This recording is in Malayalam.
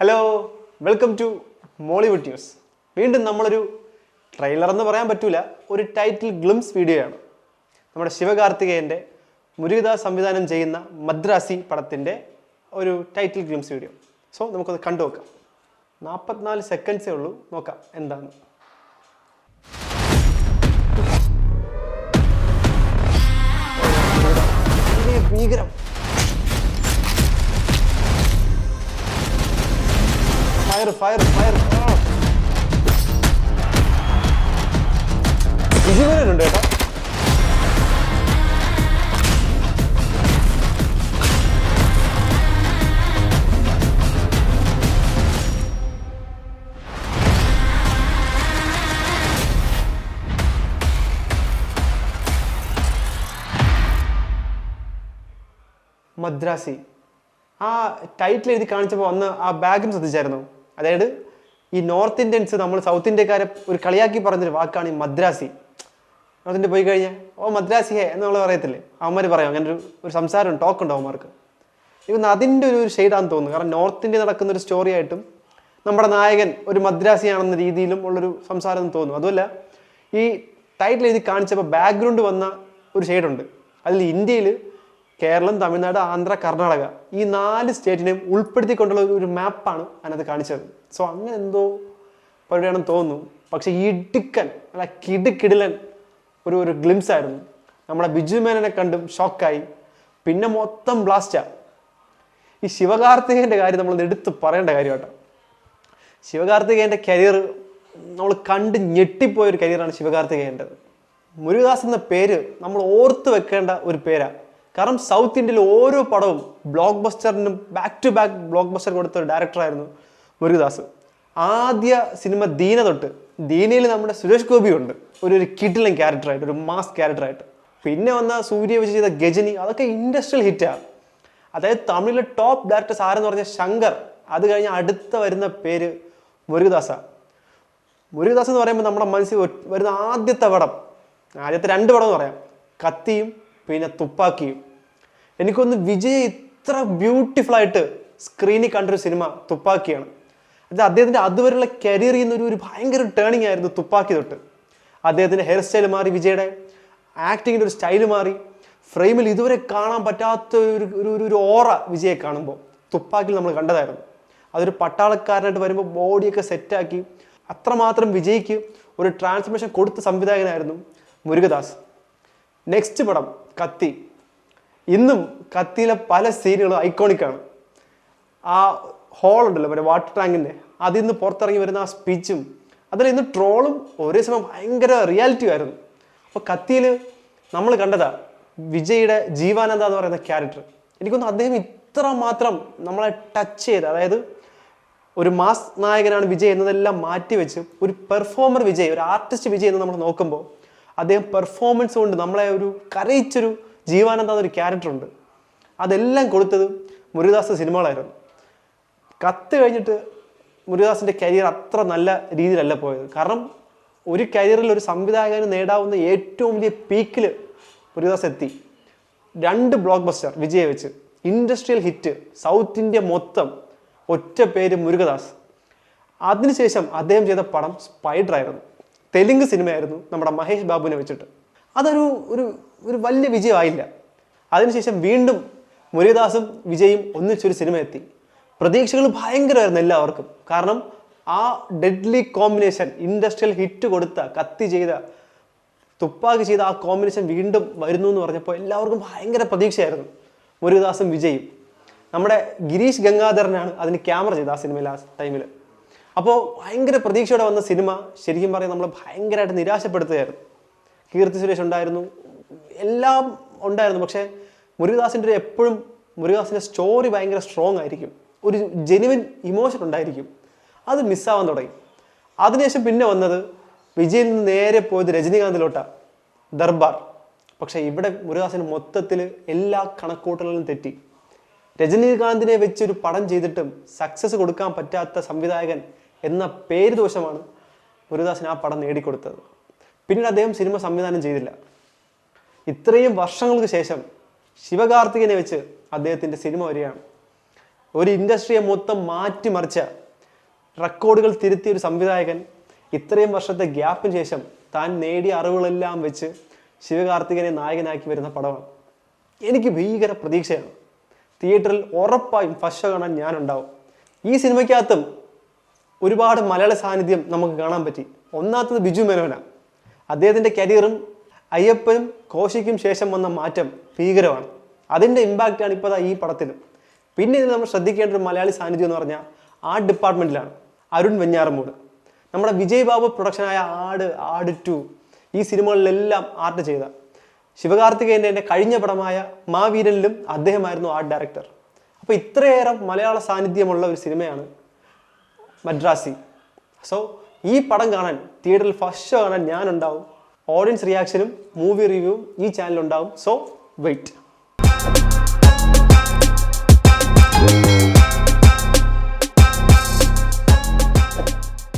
Hello welcome to Mollywood news വീണ്ടും നമ്മളൊരു ട്രെയിലർ എന്ന് പറയാൻ പറ്റൂല ഒരു ടൈറ്റിൽ ഗ്ലിംസ് വീഡിയോ ആണ്. നമ്മുടെ ശിവകാർത്തികേയന്റെ മുരുകദാസ് സംവിധാനം ചെയ്യുന്ന മദ്രാസി പടത്തിന്റെ ഒരു ടൈറ്റിൽ ഗ്ലിംസ് വീഡിയോ സോ നമുക്കത് കണ്ടു നോക്കാം. നാൽപ്പത്തിനാല് സെക്കൻഡ്സേ ഉള്ളൂ. നോക്കാം എന്താണ്. ഭീകരം. ഫയർ ഫയർ ഫയർ വിജയവരുണ്ട് കേട്ടോ. മദ്രാസി. ആ ടൈറ്റിൽ എഴുതി കാണിച്ചപ്പോൾ അന്ന് ആ ബാഗും ശ്രദ്ധിച്ചായിരുന്നു? അതായത് ഈ നോർത്ത് ഇന്ത്യൻസ് നമ്മൾ സൗത്ത് ഇന്ത്യക്കാരെ ഒരു കളിയാക്കി പറഞ്ഞൊരു വാക്കാണ് ഈ മദ്രാസി. നോർത്ത് ഇന്ത്യ പോയി കഴിഞ്ഞാൽ ഓ മദ്രാസി ഹേ നമ്മൾ പറയത്തില്ലേ? അവന്മാർ പറയാം അങ്ങനെ ഒരു ഒരു സംസാരം ടോക്ക് ഉണ്ട് അവന്മാർക്ക്. ഇവന്ന് അതിന്റെ ഒരു ഷെയ്ഡാന്ന് തോന്നുന്നു. കാരണം നോർത്ത് ഇന്ത്യ നടക്കുന്ന ഒരു സ്റ്റോറി ആയിട്ടും നമ്മുടെ നായകൻ ഒരു മദ്രാസിയാണെന്ന രീതിയിലും ഉള്ളൊരു സംസാരം എന്ന് തോന്നുന്നു. അതുമല്ല ഈ ടൈറ്റിൽ എഴുതി കാണിച്ചപ്പോൾ ബാക്ക്ഗ്രൗണ്ട് വന്ന ഒരു ഷെയ്ഡുണ്ട് അതിൽ ഇന്ത്യയിൽ കേരളം തമിഴ്നാട് ആന്ധ്ര കർണാടക ഈ നാല് സ്റ്റേറ്റിനെയും ഉൾപ്പെടുത്തിക്കൊണ്ടുള്ള ഒരു- മാപ്പാണ് അതിനകത്ത് കാണിച്ചത് സോ അങ്ങനെ എന്തോ പരിപാടിയാണെന്ന് തോന്നുന്നു. പക്ഷെ ഇടുക്കൻ അല്ല കിടുകിടിലൻ ഒരു ഒരു ഗ്ലിംസ് ആയിരുന്നു. നമ്മളെ ബിജു മേനനെ കണ്ടും ഷോക്കായി. പിന്നെ മൊത്തം ബ്ലാസ്റ്റാ. ഈ ശിവകാർത്തികേയന്റെ കാര്യം നമ്മൾ എടുത്ത് പറയേണ്ട കാര്യം കേട്ടോ ശിവകാർത്തികേയന്റെ കരിയർ നമ്മൾ കണ്ട് ഞെട്ടിപ്പോയ ഒരു കരിയറാണ് ശിവകാർത്തികേന്റെ മുരുകദാസ് എന്ന പേര് നമ്മൾ ഓർത്ത് വെക്കേണ്ട ഒരു പേരാണ് കാരണം സൗത്ത് ഇന്ത്യയിലെ ഓരോ പടവും ബ്ലോക്ക് ബസ്റ്ററിനും back to back blockbuster കൊടുത്ത ഒരു ഡയറക്ടറായിരുന്നു മുരുകദാസ്. ആദ്യ സിനിമ ദീന തൊട്ട് ദീനയിൽ നമ്മുടെ സുരേഷ് ഗോപി ഉണ്ട്. ഒരു ഒരു കിഡിലൻ ക്യാരക്ടറായിട്ട് ഒരു മാസ് ക്യാരക്ടറായിട്ട് പിന്നെ വന്ന സൂര്യ വിജയ് ചെയ്ത ഗജനി അതൊക്കെ ഇൻഡസ്ട്രിയൽ ഹിറ്റാണ് അതായത് തമിഴിലെ ടോപ്പ് ഡയറക്ടേഴ്സ് ആരെന്ന് പറഞ്ഞ ശങ്കർ. അത് കഴിഞ്ഞ് അടുത്ത വരുന്ന പേര് മുരുകദാസാണ് മുരുകദാസ് എന്ന് പറയുമ്പോൾ നമ്മുടെ മനസ്സിൽ വരുന്ന ആദ്യത്തെ പടം ആദ്യത്തെ രണ്ട് പടം എന്ന് പറയാം. കത്തിയും പിന്നെ തുപ്പാക്കിയും എനിക്കൊന്ന് വിജയ് ഇത്ര ബ്യൂട്ടിഫുൾ ആയിട്ട് സ്ക്രീനിൽ കണ്ടൊരു സിനിമ തുപ്പാക്കിയാണ്. അത് അദ്ദേഹത്തിന്റെ അതുവരെയുള്ള കരിയറിൽ എന്നൊരു ഒരു ഭയങ്കര ടേണിംഗ് ആയിരുന്നു തുപ്പാക്കി തൊട്ട്. അദ്ദേഹത്തിന്റെ ഹെയർ സ്റ്റൈൽ മാറി വിജയുടെ ആക്ടിങ്ങിന്റെ ഒരു സ്റ്റൈൽ മാറി. ഫ്രെയിമിൽ ഇതുവരെ കാണാൻ പറ്റാത്ത ഒരു ഒരു- ഒരു ഓറ വിജയെ കാണുമ്പോൾ തുപ്പാക്കിൽ നമ്മൾ കണ്ടതായിരുന്നു. അതൊരു പട്ടാളക്കാരനായിട്ട് വരുമ്പോൾ ബോഡിയൊക്കെ സെറ്റാക്കി അത്രമാത്രം വിജയ്ക്ക് ഒരു ട്രാൻസ്ഫർമേഷൻ കൊടുത്ത സംവിധായകനായിരുന്നു മുരുകദാസ് നെക്സ്റ്റ് പടം. കത്തി. ഇന്നും കത്തിയിലെ പല സീനുകളും ഐക്കോണിക്കാണ് ആ ഹോൾ ഉണ്ടല്ലോ മറ്റേ വാട്ടർ ടാങ്കിന്റെ അതിൽ നിന്ന് പുറത്തിറങ്ങി വരുന്ന ആ സ്പീച്ചും അതിൽ ഇന്ന് ട്രോളും ഒരേ സമയം ഭയങ്കര റിയാലിറ്റി ആയിരുന്നു. അപ്പോൾ കത്തിയിൽ നമ്മൾ കണ്ടതാ വിജയുടെ ജീവാനന്ദ എന്ന് പറയുന്ന ക്യാരക്ടർ എനിക്കൊന്ന് അദ്ദേഹം ഇത്ര മാത്രം നമ്മളെ ടച്ച് ചെയ്ത് അതായത് ഒരു മാസ് നായകനാണ് വിജയ് എന്നതെല്ലാം മാറ്റിവെച്ച് ഒരു പെർഫോമർ വിജയ് ഒരു ആർട്ടിസ്റ്റ് വിജയ് എന്ന് നമ്മൾ നോക്കുമ്പോൾ അദ്ദേഹം പെർഫോമൻസ് കൊണ്ട് നമ്മളെ ഒരു കരയിച്ചൊരു ജീവാനന്ദ എന്നൊരു ക്യാരക്ടറുണ്ട് അതെല്ലാം കൊടുത്തത് മുരുദാസ് സിനിമകളായിരുന്നു. കത്ത് കഴിഞ്ഞിട്ട് മുരുദാസിന്റെ കരിയർ അത്ര നല്ല രീതിയിലല്ല പോയത്. കാരണം ഒരു കരിയറിൽ ഒരു സംവിധായകന് നേടാവുന്ന ഏറ്റവും വലിയ പീക്കിൽ മുരുദാസ് എത്തി. രണ്ട് ബ്ലോക്ക് ബസ്റ്റർ വിജയ വെച്ച്. ഇൻഡസ്ട്രിയൽ ഹിറ്റ് സൗത്ത് ഇന്ത്യ മൊത്തം ഒറ്റ പേര് മുരുകദാസ് അതിനുശേഷം അദ്ദേഹം ചെയ്ത പടം സ്പൈഡർ ആയിരുന്നു. തെലുങ്ക് സിനിമയായിരുന്നു നമ്മുടെ മഹേഷ് ബാബുവിനെ വെച്ചിട്ട്. അതൊരു ഒരു ഒരു വലിയ വിജയമായില്ല. അതിനുശേഷം വീണ്ടും മുരുകദാസും വിജയും ഒന്നിച്ചൊരു സിനിമ എത്തി പ്രതീക്ഷകൾ ഭയങ്കരമായിരുന്നു എല്ലാവർക്കും. കാരണം ആ ഡെഡ്ലി കോമ്പിനേഷൻ ഇൻഡസ്ട്രിയൽ ഹിറ്റ് കൊടുത്ത കത്തി ചെയ്ത തുപ്പാക്കി ചെയ്ത ആ കോമ്പിനേഷൻ വീണ്ടും വരുന്നു എന്ന് പറഞ്ഞപ്പോൾ എല്ലാവർക്കും ഭയങ്കര പ്രതീക്ഷയായിരുന്നു മുരുകദാസും വിജയും. നമ്മുടെ ഗിരീഷ് ഗംഗാധരനാണ് അതിന് ക്യാമറ ചെയ്തത് ആ സിനിമയിൽ ആ ടൈമിൽ അപ്പോൾ ഭയങ്കര പ്രതീക്ഷയോടെ വന്ന സിനിമ ശരിക്കും പറയാൻ നമ്മൾ ഭയങ്കരമായിട്ട് നിരാശപ്പെടുത്തുകയായിരുന്നു. കീർത്തി സുരേഷ് ഉണ്ടായിരുന്നു എല്ലാം ഉണ്ടായിരുന്നു. പക്ഷേ മുരുകദാസിന്റെ എപ്പോഴും മുരുകദാസിന്റെ സ്റ്റോറി ഭയങ്കര സ്ട്രോങ് ആയിരിക്കും. ഒരു ജെനുവിൻ ഇമോഷൻ ഉണ്ടായിരിക്കും. അത് മിസ്സാവാൻ തുടങ്ങി. അതിനുശേഷം പിന്നെ വന്നത് വിജയിൽ നിന്ന് നേരെ പോയത് രജനീകാന്തിലോട്ടാണ് ദർബാർ. പക്ഷേ ഇവിടെ മുരുകദാസിന് മൊത്തത്തിൽ എല്ലാ കണക്കൂട്ടലുകളും തെറ്റി. രജനീകാന്തിനെ വെച്ച് ഒരു പടം ചെയ്തിട്ടും സക്സസ് കൊടുക്കാൻ പറ്റാത്ത സംവിധായകൻ എന്ന പേര് ദോഷമാണ് ഗുരുദാസൻ ആ പടം നേടിക്കൊടുത്തത്. പിന്നീട് അദ്ദേഹം സിനിമ സംവിധാനം ചെയ്തില്ല. ഇത്രയും വർഷങ്ങൾക്ക് ശേഷം ശിവകാർത്തികനെ വെച്ച് അദ്ദേഹത്തിന്റെ സിനിമ വരികയാണ്. ഒരു ഇൻഡസ്ട്രിയെ മൊത്തം മാറ്റിമറിച്ച റെക്കോർഡുകൾ തിരുത്തിയ ഒരു സംവിധായകൻ ഇത്രയും വർഷത്തെ ഗ്യാപ്പിന് ശേഷം താൻ നേടിയ അറിവുകളെല്ലാം വെച്ച് ശിവകാർത്തികനെ നായകനാക്കി വരുന്ന പടമാണ്. എനിക്ക് ഭീകര പ്രതീക്ഷയാണ്. തിയേറ്ററിൽ ഉറപ്പായും ഫസ്റ്റ് കാണാൻ ഞാനുണ്ടാവും. ഈ സിനിമയ്ക്കകത്തും ഒരുപാട് മലയാള സാന്നിധ്യം നമുക്ക് കാണാൻ പറ്റി. ഒന്നാമത്തത് ബിജു മേനോന അദ്ദേഹത്തിന്റെ കരിയറും അയ്യപ്പനും കോശിക്കും ശേഷം വന്ന മാറ്റം ഭീകരമാണ്. അതിന്റെ ഇമ്പാക്റ്റാണ് ഇപ്പോൾ ഈ പടത്തിലും. പിന്നെ ഇതിൽ നമ്മൾ ശ്രദ്ധിക്കേണ്ട ഒരു മലയാളി സാന്നിധ്യം എന്ന് പറഞ്ഞാൽ ആർട്ട് ഡിപ്പാർട്ട്മെന്റിലാണ് അരുൺ വെഞ്ഞാറമൂട്. നമ്മുടെ വിജയ് ബാബു പ്രൊഡക്ഷനായ ആട് ആട് ടു ഈ സിനിമകളിലെല്ലാം ആർട്ട് ചെയ്ത. ശിവകാർത്തികേയന്റെ എന്റെ കഴിഞ്ഞ പടമായ മാവീരനിലും അദ്ദേഹമായിരുന്നു ആർട്ട് ഡയറക്ടർ അപ്പോൾ ഇത്രയേറെ മലയാള സാന്നിധ്യമുള്ള ഒരു സിനിമയാണ് മദ്രാസി. സോ ഈ പടം കാണാൻ തിയേറ്ററിൽ ഫസ്റ്റ് ഷോ കാണാൻ ഞാനുണ്ടാവും. ഓഡിയൻസ് റിയാക്ഷനും മൂവി റിവ്യൂവും ഈ ചാനലുണ്ടാവും സോ വെയിറ്റ്